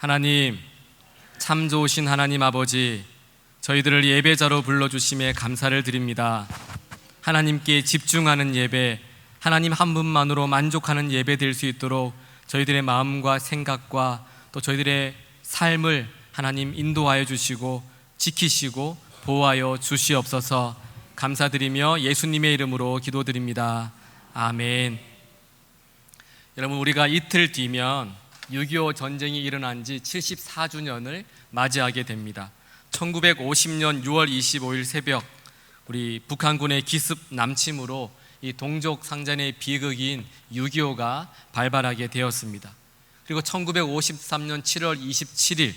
하나님, 참 좋으신 하나님 아버지, 저희들을 예배자로 불러주심에 감사를 드립니다. 하나님께 집중하는 예배, 하나님 한 분만으로 만족하는 예배 될 수 있도록 저희들의 마음과 생각과 또 저희들의 삶을 하나님 인도하여 주시고 지키시고 보호하여 주시옵소서 감사드리며 예수님의 이름으로 기도드립니다. 아멘. 여러분, 우리가 이틀 뒤면 6.25 전쟁이 일어난 지 74주년을 맞이하게 됩니다. 1950년 6월 25일 새벽 우리 북한군의 기습 남침으로 이 동족 상잔의 비극인 6.25가 발발하게 되었습니다. 그리고 1953년 7월 27일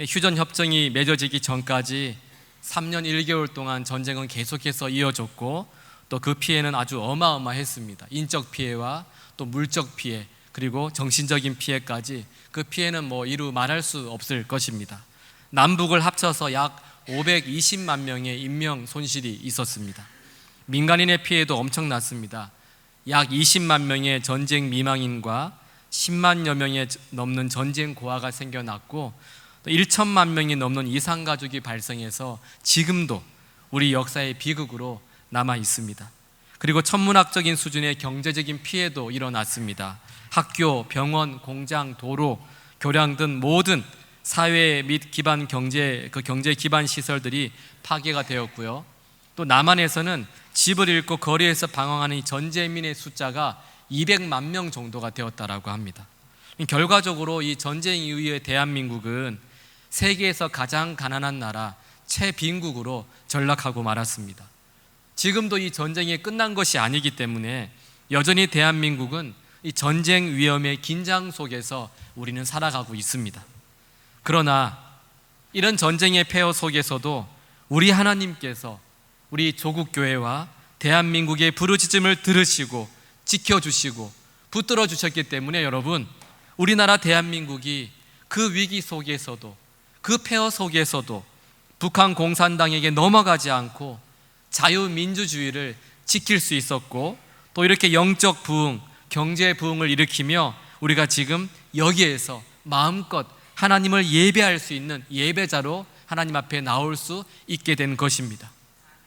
휴전 협정이 맺어지기 전까지 3년 1개월 동안 전쟁은 계속해서 이어졌고 또 그 피해는 아주 어마어마했습니다. 인적 피해와 또 물적 피해 그리고 정신적인 피해까지 그 피해는 뭐 이루 말할 수 없을 것입니다. 남북을 합쳐서 약 520만 명의 인명 손실이 있었습니다. 민간인의 피해도 엄청났습니다. 약 20만 명의 전쟁 미망인과 10만여 명의 넘는 전쟁 고아가 생겨났고 또 1천만 명이 넘는 이상 가족이 발생해서 지금도 우리 역사의 비극으로 남아 있습니다. 그리고 천문학적인 수준의 경제적인 피해도 일어났습니다. 학교, 병원, 공장, 도로, 교량 등 모든 사회 및 기반 경제 그 경제 기반 시설들이 파괴가 되었고요. 또 남한에서는 집을 잃고 거리에서 방황하는 전 재민의 숫자가 200만 명 정도가 되었다라고 합니다. 결과적으로 이 전쟁 이후에 대한민국은 세계에서 가장 가난한 나라 최빈국으로 전락하고 말았습니다. 지금도 이 전쟁이 끝난 것이 아니기 때문에 여전히 대한민국은 이 전쟁 위험의 긴장 속에서 우리는 살아가고 있습니다. 그러나 이런 전쟁의 폐허 속에서도 우리 하나님께서 우리 조국 교회와 대한민국의 부르짖음을 들으시고 지켜 주시고 붙들어 주셨기 때문에 여러분 우리나라 대한민국이 그 위기 속에서도 그 폐허 속에서도 북한 공산당에게 넘어가지 않고 자유민주주의를 지킬 수 있었고 또 이렇게 영적 부흥, 경제 부흥을 일으키며 우리가 지금 여기에서 마음껏 하나님을 예배할 수 있는 예배자로 하나님 앞에 나올 수 있게 된 것입니다.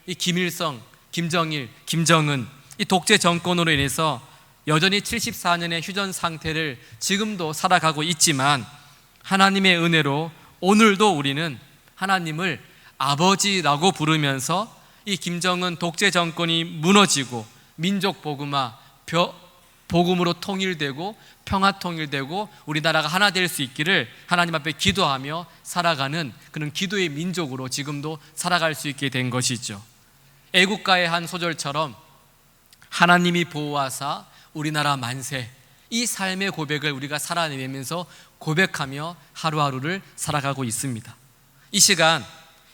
이 김일성, 김정일, 김정은 이 독재 정권으로 인해서 여전히 74년의 휴전 상태를 지금도 살아가고 있지만 하나님의 은혜로 오늘도 우리는 하나님을 아버지라고 부르면서 이 김정은 독재 정권이 무너지고 민족 복음화 복음으로 통일되고 평화 통일되고 우리나라가 하나 될 수 있기를 하나님 앞에 기도하며 살아가는 그런 기도의 민족으로 지금도 살아갈 수 있게 된 것이죠. 애국가의 한 소절처럼 하나님이 보호하사 우리나라 만세 이 삶의 고백을 우리가 살아내면서 고백하며 하루하루를 살아가고 있습니다. 이 시간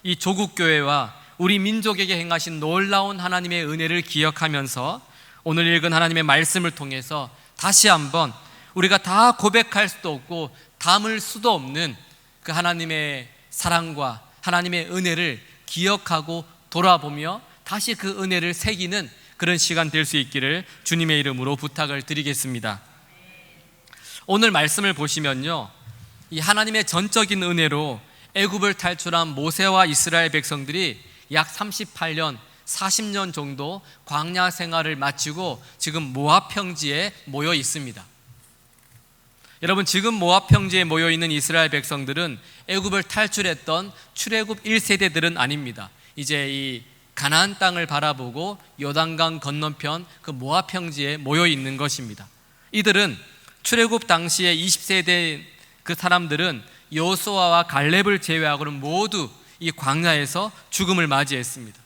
이 조국 교회와 우리 민족에게 행하신 놀라운 하나님의 은혜를 기억하면서 오늘 읽은 하나님의 말씀을 통해서 다시 한번 우리가 다 고백할 수도 없고 담을 수도 없는 그 하나님의 사랑과 하나님의 은혜를 기억하고 돌아보며 다시 그 은혜를 새기는 그런 시간 될 수 있기를 주님의 이름으로 부탁을 드리겠습니다. 오늘 말씀을 보시면요. 이 하나님의 전적인 은혜로 애굽을 탈출한 모세와 이스라엘 백성들이 약 38년 40년 정도 광야 생활을 마치고 지금 모압 평지에 모여 있습니다. 여러분 지금 모압 평지에 모여 있는 이스라엘 백성들은 애굽을 탈출했던 출애굽 1세대들은 아닙니다. 이제 이 가나안 땅을 바라보고 요단강 건너편 그 모압 평지에 모여 있는 것입니다. 이들은 출애굽 당시에 20세대 그 사람들은 여호수아와 갈렙을 제외하고는 모두 이 광야에서 죽음을 맞이했습니다.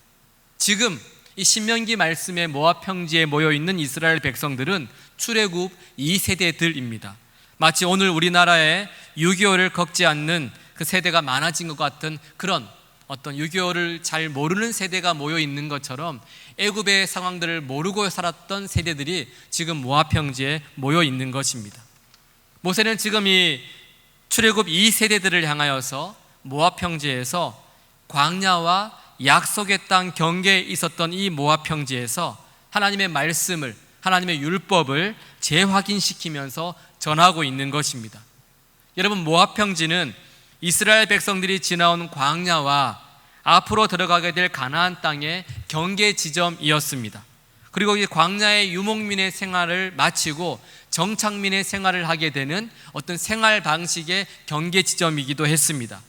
지금 이 신명기 말씀의 모압 평지에 모여 있는 이스라엘 백성들은 출애굽 2세대들입니다. 마치 오늘 우리나라에 6.25를 겪지 않는 그 세대가 많아진 것 같은 그런 어떤 6.25를 잘 모르는 세대가 모여 있는 것처럼 애굽의 상황들을 모르고 살았던 세대들이 지금 모압 평지에 모여 있는 것입니다. 모세는 지금 이 출애굽 2세대들을 향하여서 모압 평지에서 광야와 약속의 땅 경계에 있었던 이 모압 평지에서 하나님의 말씀을 하나님의 율법을 재확인시키면서 전하고 있는 것입니다. 여러분 모압 평지는 이스라엘 백성들이 지나온 광야와 앞으로 들어가게 될 가나안 땅의 경계 지점이었습니다. 그리고 이 광야의 유목민의 생활을 마치고 정착민의 생활을 하게 되는 어떤 생활 방식의 경계 지점이기도 했습니다.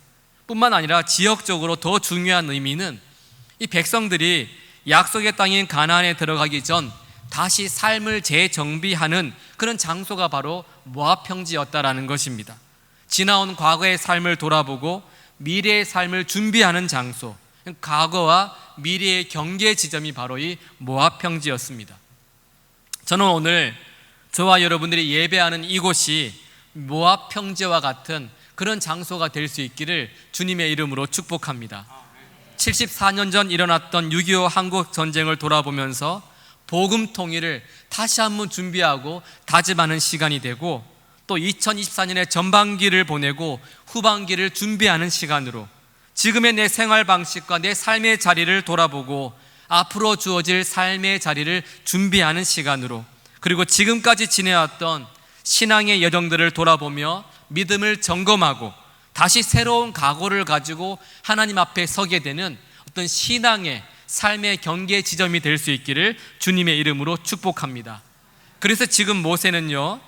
뿐만 아니라 지역적으로 더 중요한 의미는 이 백성들이 약속의 땅인 가나안에 들어가기 전 다시 삶을 재정비하는 그런 장소가 바로 모압 평지였다라는 것입니다. 지나온 과거의 삶을 돌아보고 미래의 삶을 준비하는 장소, 과거와 미래의 경계 지점이 바로 이 모압 평지였습니다. 저는 오늘 저와 여러분들이 예배하는 이곳이 모압 평지와 같은 그런 장소가 될 수 있기를 주님의 이름으로 축복합니다. 74년 전 일어났던 6.25 한국 전쟁을 돌아보면서 복음 통일을 다시 한번 준비하고 다짐하는 시간이 되고 또 2024년에 전반기를 보내고 후반기를 준비하는 시간으로 지금의 내 생활 방식과 내 삶의 자리를 돌아보고 앞으로 주어질 삶의 자리를 준비하는 시간으로 그리고 지금까지 지내왔던 신앙의 여정들을 돌아보며 믿음을 점검하고 다시 새로운 각오를 가지고 하나님 앞에 서게 되는 어떤 신앙의 삶의 경계 지점이 될 수 있기를 주님의 이름으로 축복합니다. 그래서 지금 모세는요,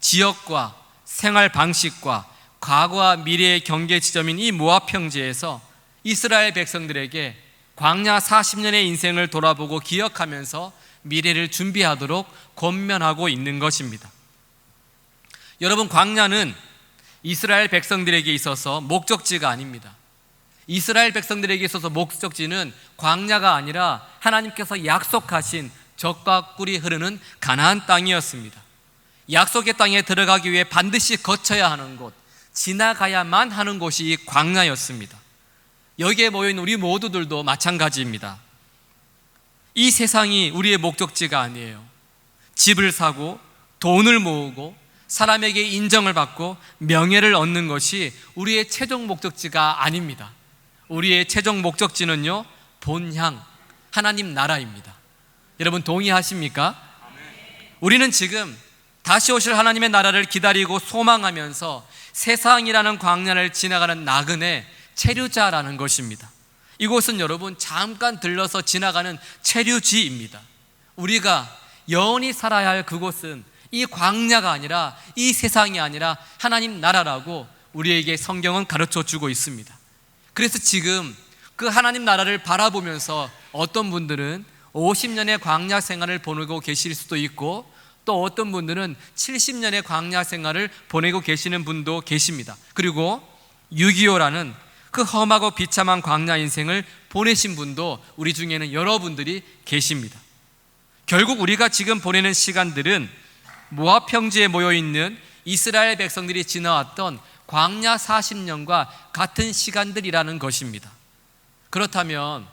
지역과 생활 방식과 과거와 미래의 경계 지점인 이 모압 평지에서 이스라엘 백성들에게 광야 40년의 인생을 돌아보고 기억하면서 미래를 준비하도록 권면하고 있는 것입니다. 여러분, 광야는 이스라엘 백성들에게 있어서 목적지가 아닙니다. 이스라엘 백성들에게 있어서 목적지는 광야가 아니라 하나님께서 약속하신 적과 꿀이 흐르는 가나안 땅이었습니다. 약속의 땅에 들어가기 위해 반드시 거쳐야 하는 곳, 지나가야만 하는 곳이 광야였습니다. 여기에 모인 우리 모두들도 마찬가지입니다. 이 세상이 우리의 목적지가 아니에요. 집을 사고 돈을 모으고 사람에게 인정을 받고 명예를 얻는 것이 우리의 최종 목적지가 아닙니다. 우리의 최종 목적지는요, 본향, 하나님 나라입니다. 여러분 동의하십니까? 우리는 지금 다시 오실 하나님의 나라를 기다리고 소망하면서 세상이라는 광야를 지나가는 나그네 체류자라는 것입니다. 이곳은 여러분 잠깐 들러서 지나가는 체류지입니다. 우리가 영원히 살아야 할 그곳은 이 광야가 아니라 이 세상이 아니라 하나님 나라라고 우리에게 성경은 가르쳐 주고 있습니다. 그래서 지금 그 하나님 나라를 바라보면서 어떤 분들은 50년의 광야 생활을 보내고 계실 수도 있고 또 어떤 분들은 70년의 광야 생활을 보내고 계시는 분도 계십니다. 그리고 6.25라는 그 험하고 비참한 광야 인생을 보내신 분도 우리 중에는 여러분들이 계십니다. 결국 우리가 지금 보내는 시간들은 모압 평지에 모여 있는 이스라엘 백성들이 지나왔던 광야 40년과 같은 시간들이라는 것입니다. 그렇다면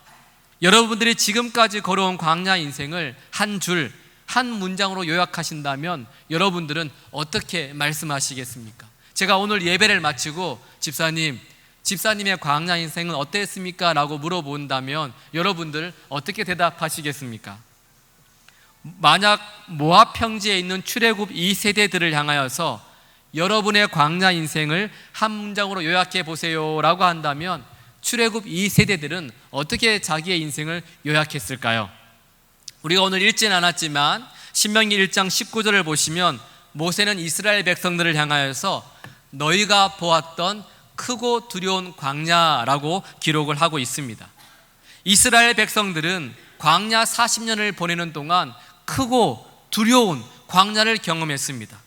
여러분들이 지금까지 걸어온 광야 인생을 한 줄, 한 문장으로 요약하신다면 여러분들은 어떻게 말씀하시겠습니까? 제가 오늘 예배를 마치고 집사님, 집사님의 광야 인생은 어땠습니까? 라고 물어본다면 여러분들 어떻게 대답하시겠습니까? 만약 모압 평지에 있는 출애굽 2세대들을 향하여서 여러분의 광야 인생을 한 문장으로 요약해 보세요라고 한다면 출애굽 2세대들은 어떻게 자기의 인생을 요약했을까요? 우리가 오늘 읽진 않았지만 신명기 1장 19절을 보시면 모세는 이스라엘 백성들을 향하여서 너희가 보았던 크고 두려운 광야라고 기록을 하고 있습니다. 이스라엘 백성들은 광야 40년을 보내는 동안 크고 두려운 광야를 경험했습니다.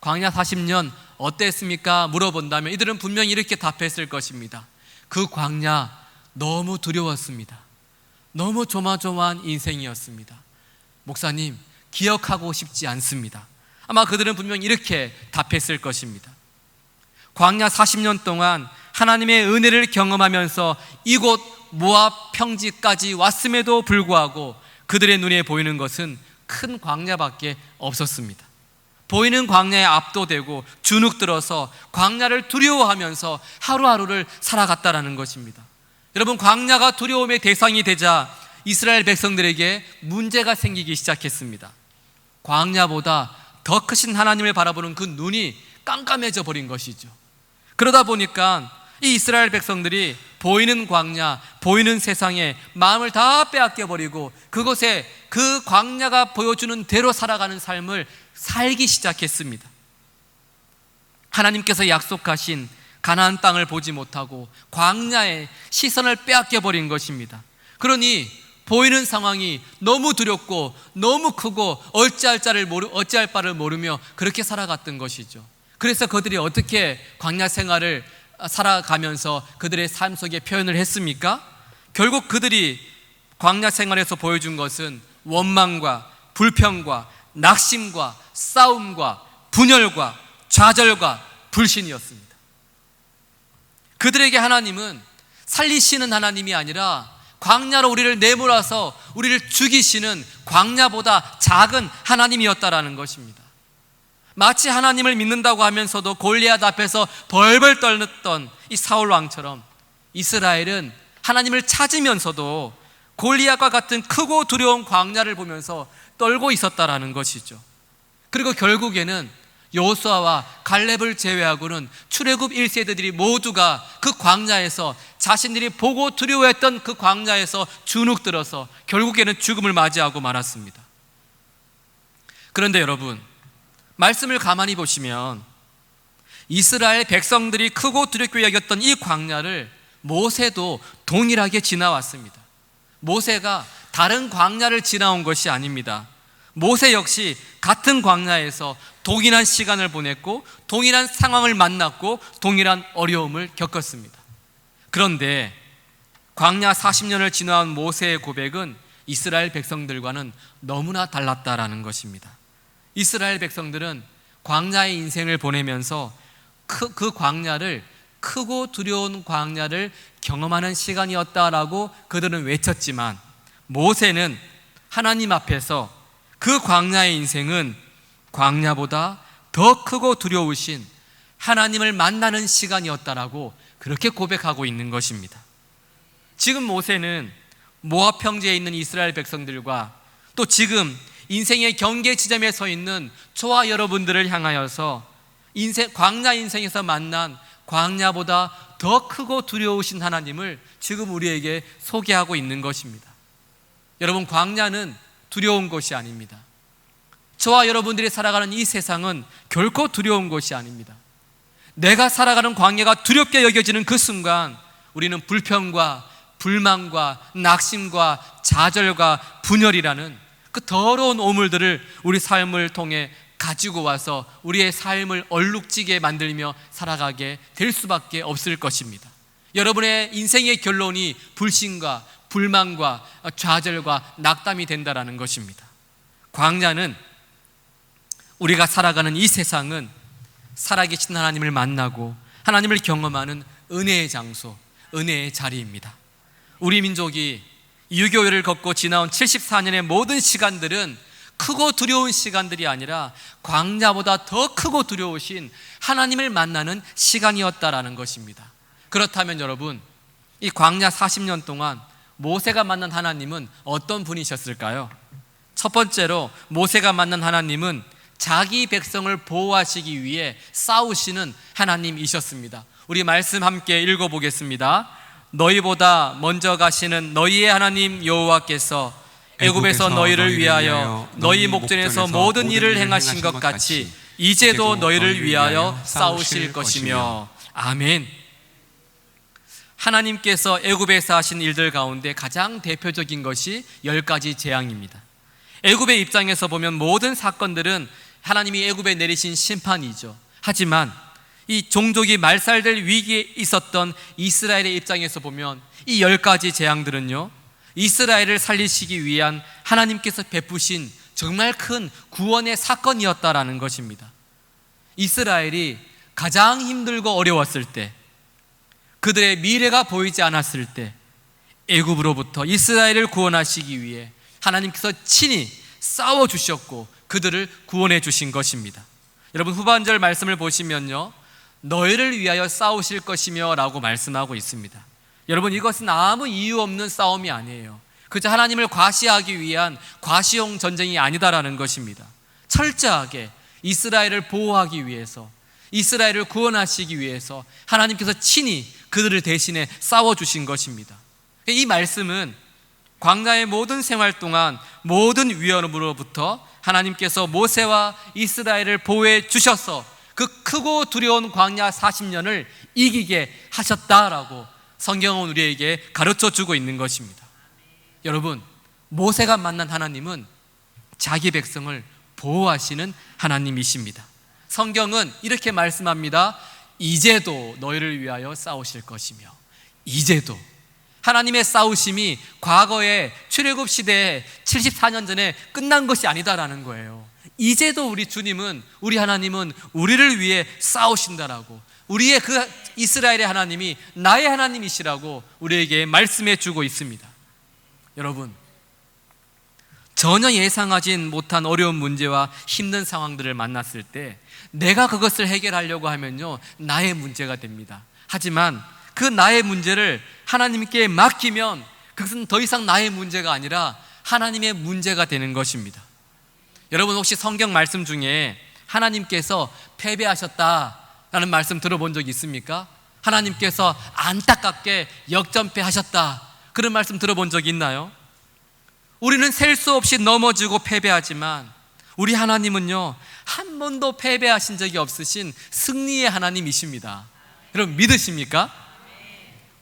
광야 40년 어땠습니까? 물어본다면 이들은 분명히 이렇게 답했을 것입니다. 그 광야 너무 두려웠습니다. 너무 조마조마한 인생이었습니다. 목사님, 기억하고 싶지 않습니다. 아마 그들은 분명히 이렇게 답했을 것입니다. 광야 40년 동안 하나님의 은혜를 경험하면서 이곳 모압 평지까지 왔음에도 불구하고 그들의 눈에 보이는 것은 큰 광야밖에 없었습니다. 보이는 광야에 압도되고 주눅 들어서 광야를 두려워하면서 하루하루를 살아갔다라는 것입니다. 여러분 광야가 두려움의 대상이 되자 이스라엘 백성들에게 문제가 생기기 시작했습니다. 광야보다 더 크신 하나님을 바라보는 그 눈이 깜깜해져 버린 것이죠. 그러다 보니까 이 이스라엘 백성들이 보이는 광야, 보이는 세상에 마음을 다 빼앗겨 버리고 그곳에 그 광야가 보여주는 대로 살아가는 삶을 살기 시작했습니다. 하나님께서 약속하신 가나안 땅을 보지 못하고 광야에 시선을 빼앗겨 버린 것입니다. 그러니 보이는 상황이 너무 두렵고 너무 크고 어찌할 자를 모르 어찌할 바를 모르며 그렇게 살아갔던 것이죠. 그래서 그들이 어떻게 광야 생활을 살아가면서 그들의 삶 속에 표현을 했습니까? 결국 그들이 광야 생활에서 보여준 것은 원망과 불평과 낙심과 싸움과 분열과 좌절과 불신이었습니다. 그들에게 하나님은 살리시는 하나님이 아니라 광야로 우리를 내몰아서 우리를 죽이시는 광야보다 작은 하나님이었다라는 것입니다. 마치 하나님을 믿는다고 하면서도 골리앗 앞에서 벌벌 떨었던 이 사울 왕처럼 이스라엘은 하나님을 찾으면서도 골리앗과 같은 크고 두려운 광야를 보면서 떨고 있었다라는 것이죠. 그리고 결국에는 여호수아와 갈렙을 제외하고는 출애굽 1세대들이 모두가 그 광야에서 자신들이 보고 두려워했던 그 광야에서 주눅들어서 결국에는 죽음을 맞이하고 말았습니다. 그런데 여러분, 말씀을 가만히 보시면 이스라엘 백성들이 크고 두렵게 여겼던 이 광야를 모세도 동일하게 지나왔습니다. 모세가 다른 광야를 지나온 것이 아닙니다. 모세 역시 같은 광야에서 동일한 시간을 보냈고 동일한 상황을 만났고 동일한 어려움을 겪었습니다. 그런데 광야 40년을 지나온 모세의 고백은 이스라엘 백성들과는 너무나 달랐다라는 것입니다. 이스라엘 백성들은 광야의 인생을 보내면서 그, 그 광야를 크고 두려운 광야를 경험하는 시간이었다라고 그들은 외쳤지만 모세는 하나님 앞에서 그 광야의 인생은 광야보다 더 크고 두려우신 하나님을 만나는 시간이었다라고 그렇게 고백하고 있는 것입니다. 지금 모세는 모압 평지에 있는 이스라엘 백성들과 또 지금 인생의 경계 지점에 서 있는 저와 여러분들을 향하여서 인생 광야 인생에서 만난 광야보다 더 크고 두려우신 하나님을 지금 우리에게 소개하고 있는 것입니다. 여러분 광야는 두려운 것이 아닙니다. 저와 여러분들이 살아가는 이 세상은 결코 두려운 것이 아닙니다. 내가 살아가는 광야가 두렵게 여겨지는 그 순간 우리는 불평과 불만과 낙심과 좌절과 분열이라는 그 더러운 오물들을 우리 삶을 통해 가지고 와서 우리의 삶을 얼룩지게 만들며 살아가게 될 수밖에 없을 것입니다. 여러분의 인생의 결론이 불신과 불만과 좌절과 낙담이 된다라는 것입니다. 광야는 우리가 살아가는 이 세상은 살아계신 하나님을 만나고 하나님을 경험하는 은혜의 장소, 은혜의 자리입니다. 우리 민족이 유교회를 걷고 지나온 74년의 모든 시간들은 크고 두려운 시간들이 아니라 광야보다 더 크고 두려우신 하나님을 만나는 시간이었다라는 것입니다. 그렇다면 여러분, 이 광야 40년 동안 모세가 만난 하나님은 어떤 분이셨을까요? 첫 번째로 모세가 만난 하나님은 자기 백성을 보호하시기 위해 싸우시는 하나님이셨습니다. 우리 말씀 함께 읽어보겠습니다. 너희보다 먼저 가시는 너희의 하나님 여호와께서 애굽에서 너희를 위하여 너희 목전에서 모든 일을 행하신 것 같이 이제도 너희를 위하여 싸우실 것이며 아멘. 하나님께서 애굽에서 하신 일들 가운데 가장 대표적인 것이 열 가지 재앙입니다. 애굽의 입장에서 보면 모든 사건들은 하나님이 애굽에 내리신 심판이죠. 하지만 이 종족이 말살될 위기에 있었던 이스라엘의 입장에서 보면 이 열 가지 재앙들은요, 이스라엘을 살리시기 위한 하나님께서 베푸신 정말 큰 구원의 사건이었다라는 것입니다. 이스라엘이 가장 힘들고 어려웠을 때, 그들의 미래가 보이지 않았을 때, 애굽으로부터 이스라엘을 구원하시기 위해 하나님께서 친히 싸워 주셨고 그들을 구원해 주신 것입니다. 여러분 후반절 말씀을 보시면요. 너희를 위하여 싸우실 것이며 라고 말씀하고 있습니다. 여러분 이것은 아무 이유 없는 싸움이 아니에요. 그저 하나님을 과시하기 위한 과시용 전쟁이 아니다라는 것입니다. 철저하게 이스라엘을 보호하기 위해서 이스라엘을 구원하시기 위해서 하나님께서 친히 그들을 대신에 싸워 주신 것입니다. 이 말씀은 광야의 모든 생활 동안 모든 위험으로부터 하나님께서 모세와 이스라엘을 보호해 주셔서 그 크고 두려운 광야 40년을 이기게 하셨다라고 성경은 우리에게 가르쳐 주고 있는 것입니다. 여러분, 모세가 만난 하나님은 자기 백성을 보호하시는 하나님이십니다. 성경은 이렇게 말씀합니다. 이제도 너희를 위하여 싸우실 것이며, 이제도 하나님의 싸우심이 과거에 출애굽 시대에 74년 전에 끝난 것이 아니다라는 거예요. 이제도 우리 주님은 우리 하나님은 우리를 위해 싸우신다라고 우리의 그 이스라엘의 하나님이 나의 하나님이시라고 우리에게 말씀해 주고 있습니다. 여러분 전혀 예상하지 못한 어려운 문제와 힘든 상황들을 만났을 때 내가 그것을 해결하려고 하면요 나의 문제가 됩니다. 하지만 그 나의 문제를 하나님께 맡기면 그것은 더 이상 나의 문제가 아니라 하나님의 문제가 되는 것입니다. 여러분 혹시 성경 말씀 중에 하나님께서 패배하셨다라는 말씀 들어본 적 있습니까? 하나님께서 안타깝게 역전패하셨다. 그런 말씀 들어본 적 있나요? 우리는 셀 수 없이 넘어지고 패배하지만 우리 하나님은요, 한 번도 패배하신 적이 없으신 승리의 하나님이십니다. 여러분 믿으십니까?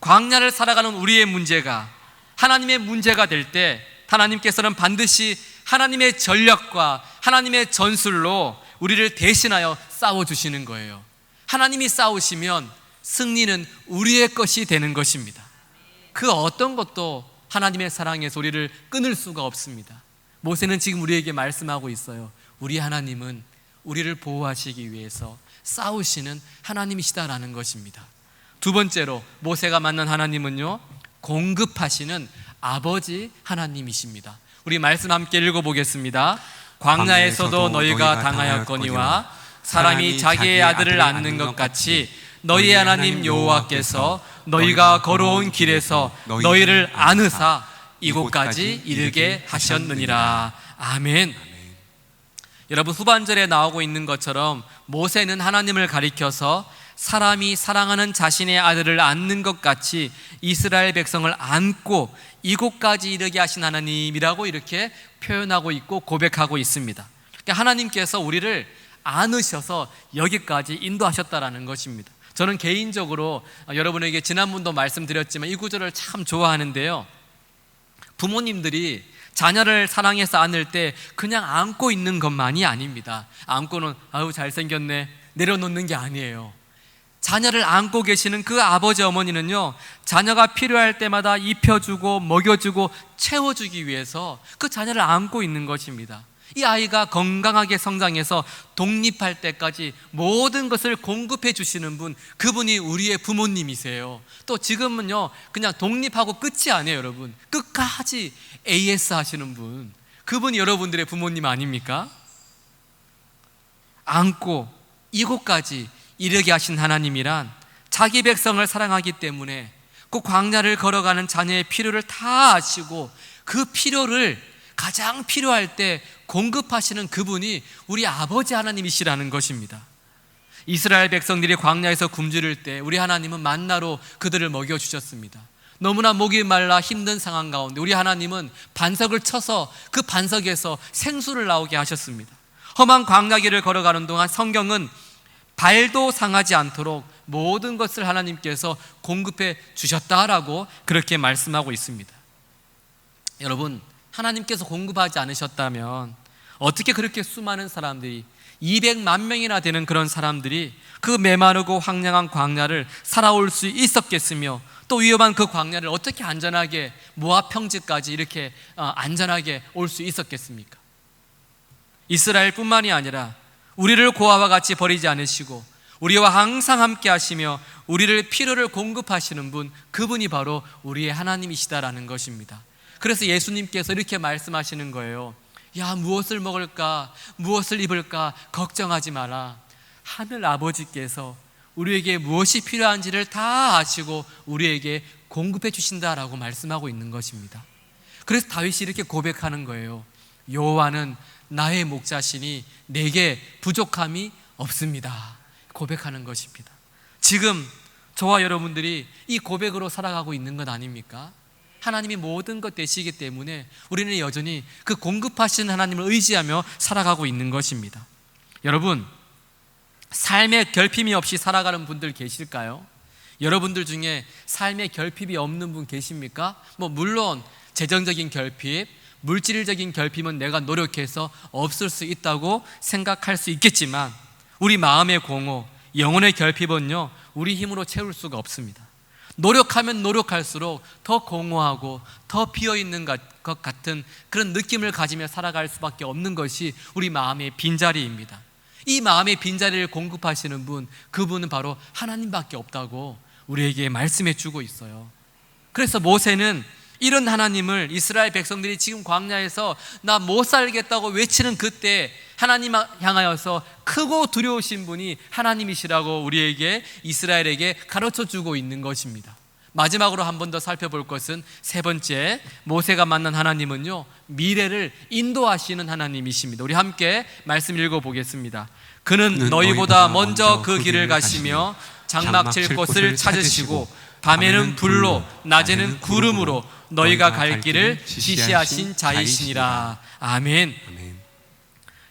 광야를 살아가는 우리의 문제가 하나님의 문제가 될 때 하나님께서는 반드시 하나님의 전략과 하나님의 전술로 우리를 대신하여 싸워 주시는 거예요. 하나님이 싸우시면 승리는 우리의 것이 되는 것입니다. 그 어떤 것도 하나님의 사랑의 소리를 끊을 수가 없습니다. 모세는 지금 우리에게 말씀하고 있어요. 우리 하나님은 우리를 보호하시기 위해서 싸우시는 하나님이시다라는 것입니다. 두 번째로 모세가 만난 하나님은요, 공급하시는 아버지 하나님이십니다. 우리 말씀 함께 읽어보겠습니다. 광야에서도 너희가 당하였거니와 사람이 자기의 아들을 낳는 것 같이 너희 하나님 여호와께서 너희가 걸어온 길에서 너희를 안으사 이곳까지 이르게 하셨느니라. 아멘. 여러분 후반절에 나오고 있는 것처럼 모세는 하나님을 가리켜서 사람이 사랑하는 자신의 아들을 안는 것 같이 이스라엘 백성을 안고 이곳까지 이르게 하신 하나님이라고 이렇게 표현하고 있고 고백하고 있습니다. 그러니까 하나님께서 우리를 안으셔서 여기까지 인도하셨다라는 것입니다. 저는 개인적으로 여러분에게 지난번도 말씀드렸지만 이 구절을 참 좋아하는데요. 부모님들이 자녀를 사랑해서 안을 때 그냥 안고 있는 것만이 아닙니다. 안고는 아유 잘생겼네 내려놓는 게 아니에요. 자녀를 안고 계시는 그 아버지 어머니는요, 자녀가 필요할 때마다 입혀주고 먹여주고 채워주기 위해서 그 자녀를 안고 있는 것입니다. 이 아이가 건강하게 성장해서 독립할 때까지 모든 것을 공급해 주시는 분, 그분이 우리의 부모님이세요. 또 지금은요, 그냥 독립하고 끝이 아니에요, 여러분. 끝까지 AS 하시는 분. 그분이 여러분들의 부모님 아닙니까? 안고 이곳까지 이르게 하신 하나님이란 자기 백성을 사랑하기 때문에 그 광야를 걸어가는 자녀의 필요를 다 아시고 그 필요를 가장 필요할 때 공급하시는 그분이 우리 아버지 하나님이시라는 것입니다. 이스라엘 백성들이 광야에서 굶주릴 때 우리 하나님은 만나로 그들을 먹여 주셨습니다. 너무나 목이 말라 힘든 상황 가운데 우리 하나님은 반석을 쳐서 그 반석에서 생수를 나오게 하셨습니다. 험한 광야길을 걸어가는 동안 성경은 발도 상하지 않도록 모든 것을 하나님께서 공급해 주셨다라고 그렇게 말씀하고 있습니다. 여러분, 하나님께서 공급하지 않으셨다면 어떻게 그렇게 수많은 사람들이 200만 명이나 되는 그런 사람들이 그 메마르고 황량한 광야를 살아올 수 있었겠으며 또 위험한 그 광야를 어떻게 안전하게 모압 평지까지 이렇게 어, 안전하게 올 수 있었겠습니까? 이스라엘뿐만이 아니라 우리를 고아와 같이 버리지 않으시고 우리와 항상 함께 하시며 우리를 필요를 공급하시는 분 그분이 바로 우리의 하나님이시다라는 것입니다. 그래서 예수님께서 이렇게 말씀하시는 거예요. 야, 무엇을 먹을까? 무엇을 입을까? 걱정하지 마라. 하늘 아버지께서 우리에게 무엇이 필요한지를 다 아시고 우리에게 공급해 주신다라고 말씀하고 있는 것입니다. 그래서 다윗이 이렇게 고백하는 거예요. 여호와는 나의 목자시니 내게 부족함이 없습니다. 고백하는 것입니다. 지금 저와 여러분들이 이 고백으로 살아가고 있는 것 아닙니까? 하나님이 모든 것 되시기 때문에 우리는 여전히 그 공급하시는 하나님을 의지하며 살아가고 있는 것입니다. 여러분, 삶의 결핍이 없이 살아가는 분들 계실까요? 여러분들 중에 삶의 결핍이 없는 분 계십니까? 뭐 물론 재정적인 결핍, 물질적인 결핍은 내가 노력해서 없을 수 있다고 생각할 수 있겠지만 우리 마음의 공허, 영혼의 결핍은요 우리 힘으로 채울 수가 없습니다. 노력하면 노력할수록 더 공허하고 더 비어 있는 것 같은 그런 느낌을 가지며 살아갈 수밖에 없는 것이 우리 마음의 빈자리입니다. 이 마음의 빈자리를 공급하시는 분, 그분은 바로 하나님밖에 없다고 우리에게 말씀해 주고 있어요. 그래서 모세는 이런 하나님을 이스라엘 백성들이 지금 광야에서 나 못 살겠다고 외치는 그때 하나님 향하여서 크고 두려우신 분이 하나님이시라고 우리에게 이스라엘에게 가르쳐 주고 있는 것입니다. 마지막으로 한 번 더 살펴볼 것은 세 번째 모세가 만난 하나님은요 미래를 인도하시는 하나님이십니다. 우리 함께 말씀 읽어 보겠습니다. 그는 너희보다 먼저 그 길을 가시며 장막 칠 곳을 찾으시고 밤에는 불로 낮에는 구름으로 너희가 갈 길을 지시하신 자이시니라. 아멘. 아멘.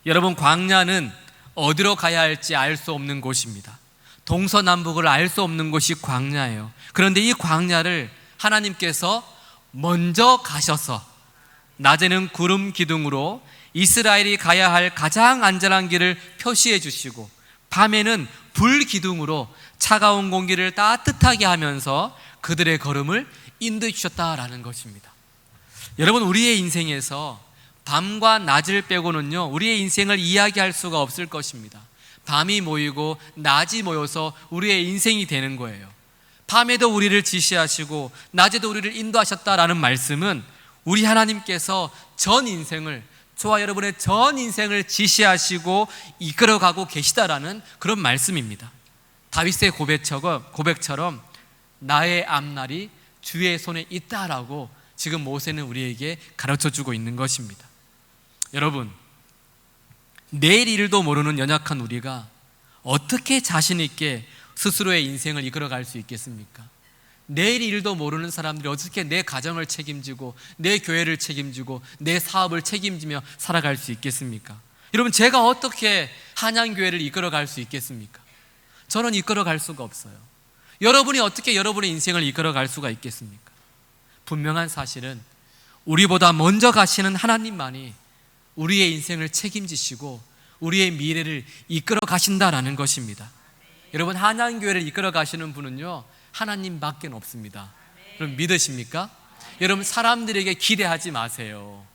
여러분 광야는 어디로 가야 할지 알 수 없는 곳입니다. 동서남북을 알 수 없는 곳이 광야예요. 그런데 이 광야를 하나님께서 먼저 가셔서 낮에는 구름 기둥으로 이스라엘이 가야 할 가장 안전한 길을 표시해 주시고 밤에는 불 기둥으로 차가운 공기를 따뜻하게 하면서 그들의 걸음을 인도해 주셨다라는 것입니다. 여러분 우리의 인생에서 밤과 낮을 빼고는요 우리의 인생을 이야기할 수가 없을 것입니다. 밤이 모이고 낮이 모여서 우리의 인생이 되는 거예요. 밤에도 우리를 지시하시고 낮에도 우리를 인도하셨다라는 말씀은 우리 하나님께서 전 인생을 저와 여러분의 전 인생을 지시하시고 이끌어가고 계시다라는 그런 말씀입니다. 다윗의 고백처럼, 고백처럼 나의 앞날이 주의 손에 있다라고 지금 모세는 우리에게 가르쳐 주고 있는 것입니다. 여러분, 내일 일도 모르는 연약한 우리가 어떻게 자신 있게 스스로의 인생을 이끌어갈 수 있겠습니까? 내일 일도 모르는 사람들이 어떻게 내 가정을 책임지고 내 교회를 책임지고 내 사업을 책임지며 살아갈 수 있겠습니까? 여러분 제가 어떻게 한양교회를 이끌어갈 수 있겠습니까? 저는 이끌어갈 수가 없어요. 여러분이 어떻게 여러분의 인생을 이끌어갈 수가 있겠습니까? 분명한 사실은 우리보다 먼저 가시는 하나님만이 우리의 인생을 책임지시고 우리의 미래를 이끌어 가신다라는 것입니다. 여러분 한양교회를 이끌어 가시는 분은요 하나님밖에 없습니다. 그럼 믿으십니까? 여러분 사람들에게 기대하지 마세요.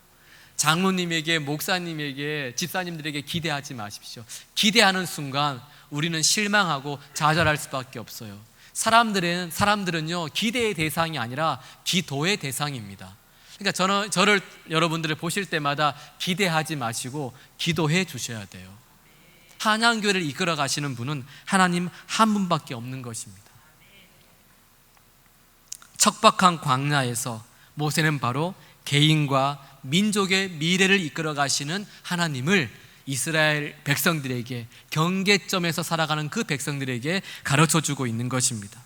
장로님에게 목사님에게 집사님들에게 기대하지 마십시오. 기대하는 순간 우리는 실망하고 좌절할 수밖에 없어요. 사람들은 사람들은요 기대의 대상이 아니라 기도의 대상입니다. 그러니까 저는 저를 여러분들을 보실 때마다 기대하지 마시고 기도해 주셔야 돼요. 한양교회를 이끌어 가시는 분은 하나님 한 분밖에 없는 것입니다. 척박한 광야에서 모세는 바로 개인과 민족의 미래를 이끌어 가시는 하나님을 이스라엘 백성들에게 경계점에서 살아가는 그 백성들에게 가르쳐 주고 있는 것입니다.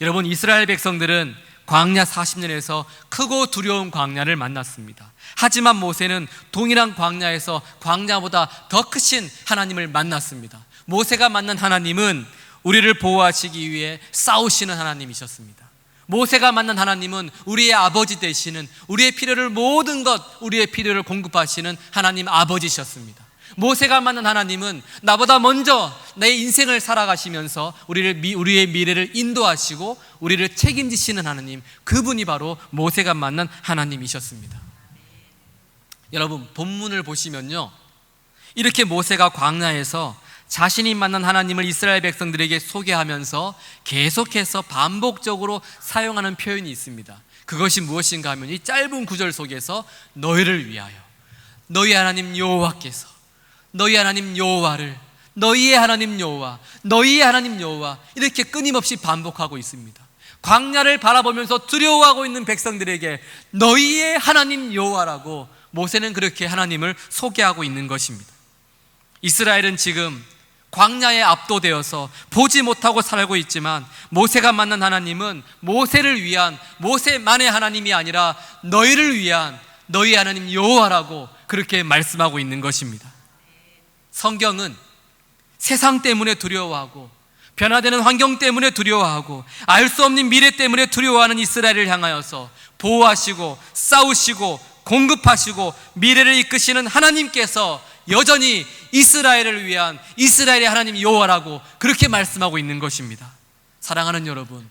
여러분 이스라엘 백성들은 광야 40년에서 크고 두려운 광야를 만났습니다. 하지만 모세는 동일한 광야에서 광야보다 더 크신 하나님을 만났습니다. 모세가 만난 하나님은 우리를 보호하시기 위해 싸우시는 하나님이셨습니다. 모세가 만난 하나님은 우리의 아버지 되시는 우리의 필요를 모든 것 우리의 필요를 공급하시는 하나님 아버지셨습니다. 모세가 만난 하나님은 나보다 먼저 내 인생을 살아가시면서 우리를 우리의 미래를 인도하시고 우리를 책임지시는 하나님 그분이 바로 모세가 만난 하나님이셨습니다. 여러분 본문을 보시면요 이렇게 모세가 광야에서 자신이 만난 하나님을 이스라엘 백성들에게 소개하면서 계속해서 반복적으로 사용하는 표현이 있습니다. 그것이 무엇인가 하면 이 짧은 구절 속에서 너희를 위하여 너희 하나님 여호와께서 너희 하나님 여호와를 너희의 하나님 여호와 너희의 하나님 여호와 이렇게 끊임없이 반복하고 있습니다. 광야를 바라보면서 두려워하고 있는 백성들에게 너희의 하나님 여호와라고 모세는 그렇게 하나님을 소개하고 있는 것입니다. 이스라엘은 지금 광야에 압도되어서 보지 못하고 살고 있지만 모세가 만난 하나님은 모세를 위한 모세만의 하나님이 아니라 너희를 위한 너희 하나님 여호와라고 그렇게 말씀하고 있는 것입니다. 성경은 세상 때문에 두려워하고 변화되는 환경 때문에 두려워하고 알 수 없는 미래 때문에 두려워하는 이스라엘을 향하여서 보호하시고 싸우시고 공급하시고 미래를 이끄시는 하나님께서 여전히 이스라엘을 위한 이스라엘의 하나님 여호와라고 그렇게 말씀하고 있는 것입니다. 사랑하는 여러분,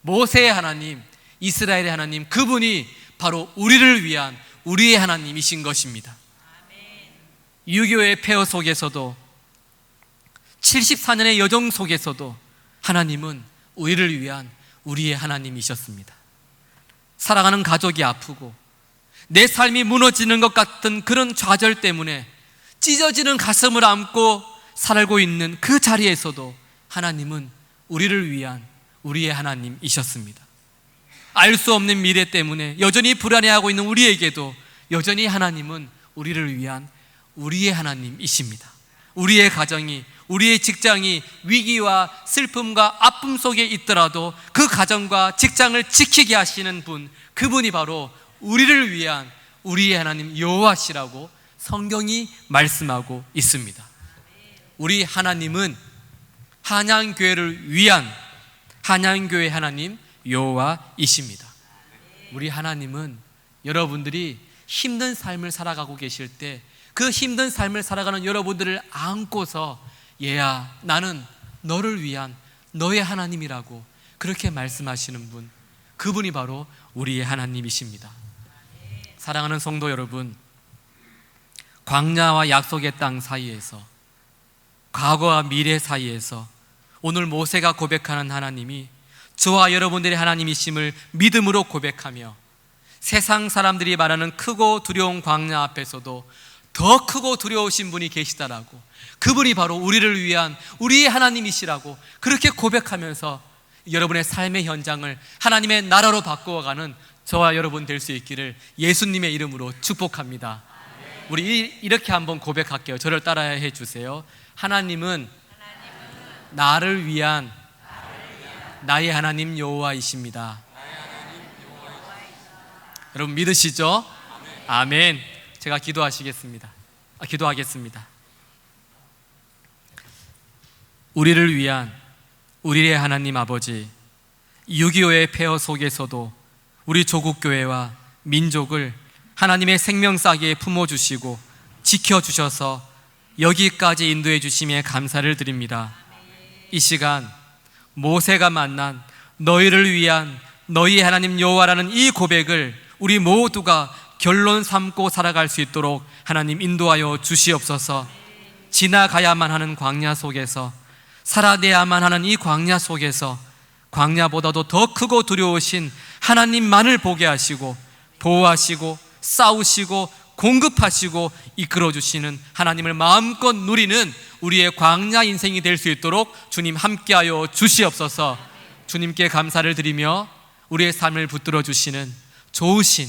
모세의 하나님, 이스라엘의 하나님 그분이 바로 우리를 위한 우리의 하나님이신 것입니다. 유교의 폐허 속에서도 74년의 여정 속에서도 하나님은 우리를 위한 우리의 하나님이셨습니다. 사랑하는 가족이 아프고 내 삶이 무너지는 것 같은 그런 좌절 때문에 찢어지는 가슴을 안고 살고 있는 그 자리에서도 하나님은 우리를 위한 우리의 하나님이셨습니다. 알 수 없는 미래 때문에 여전히 불안해하고 있는 우리에게도 여전히 하나님은 우리를 위한 우리의 하나님이십니다. 우리의 가정이, 우리의 직장이 위기와 슬픔과 아픔 속에 있더라도 그 가정과 직장을 지키게 하시는 분, 그분이 바로 우리를 위한 우리의 하나님 여호와시라고 성경이 말씀하고 있습니다. 우리 하나님은 한양교회를 위한 한양교회 하나님 여호와이십니다. 우리 하나님은 여러분들이 힘든 삶을 살아가고 계실 때 그 힘든 삶을 살아가는 여러분들을 안고서 얘야 나는 너를 위한 너의 하나님이라고 그렇게 말씀하시는 분 그분이 바로 우리의 하나님이십니다. 사랑하는 성도 여러분 광야와 약속의 땅 사이에서 과거와 미래 사이에서 오늘 모세가 고백하는 하나님이 저와 여러분들의 하나님이심을 믿음으로 고백하며 세상 사람들이 말하는 크고 두려운 광야 앞에서도 더 크고 두려우신 분이 계시다라고 그분이 바로 우리를 위한 우리의 하나님이시라고 그렇게 고백하면서 여러분의 삶의 현장을 하나님의 나라로 바꾸어가는 저와 여러분 될 수 있기를 예수님의 이름으로 축복합니다. 우리 이렇게 한번 고백할게요. 저를 따라 해 주세요. 하나님은 나를 위한 나의 하나님 여호와이십니다. 여러분 믿으시죠? 아멘. 제가 기도하시겠습니다. 아, 기도하겠습니다. 우리를 위한 우리의 하나님 아버지 6.25의 폐허 속에서도 우리 조국 교회와 민족을 하나님의 생명싸기에 품어주시고 지켜주셔서 여기까지 인도해 주심에 감사를 드립니다. 이 시간 모세가 만난 너희를 위한 너희 하나님 여호와라는 이 고백을 우리 모두가 결론 삼고 살아갈 수 있도록 하나님 인도하여 주시옵소서. 지나가야만 하는 광야 속에서 살아내야만 하는 이 광야 속에서 광야보다도 더 크고 두려우신 하나님만을 보게 하시고 보호하시고 싸우시고 공급하시고 이끌어 주시는 하나님을 마음껏 누리는 우리의 광야 인생이 될 수 있도록 주님 함께하여 주시옵소서. 주님께 감사를 드리며 우리의 삶을 붙들어 주시는 좋으신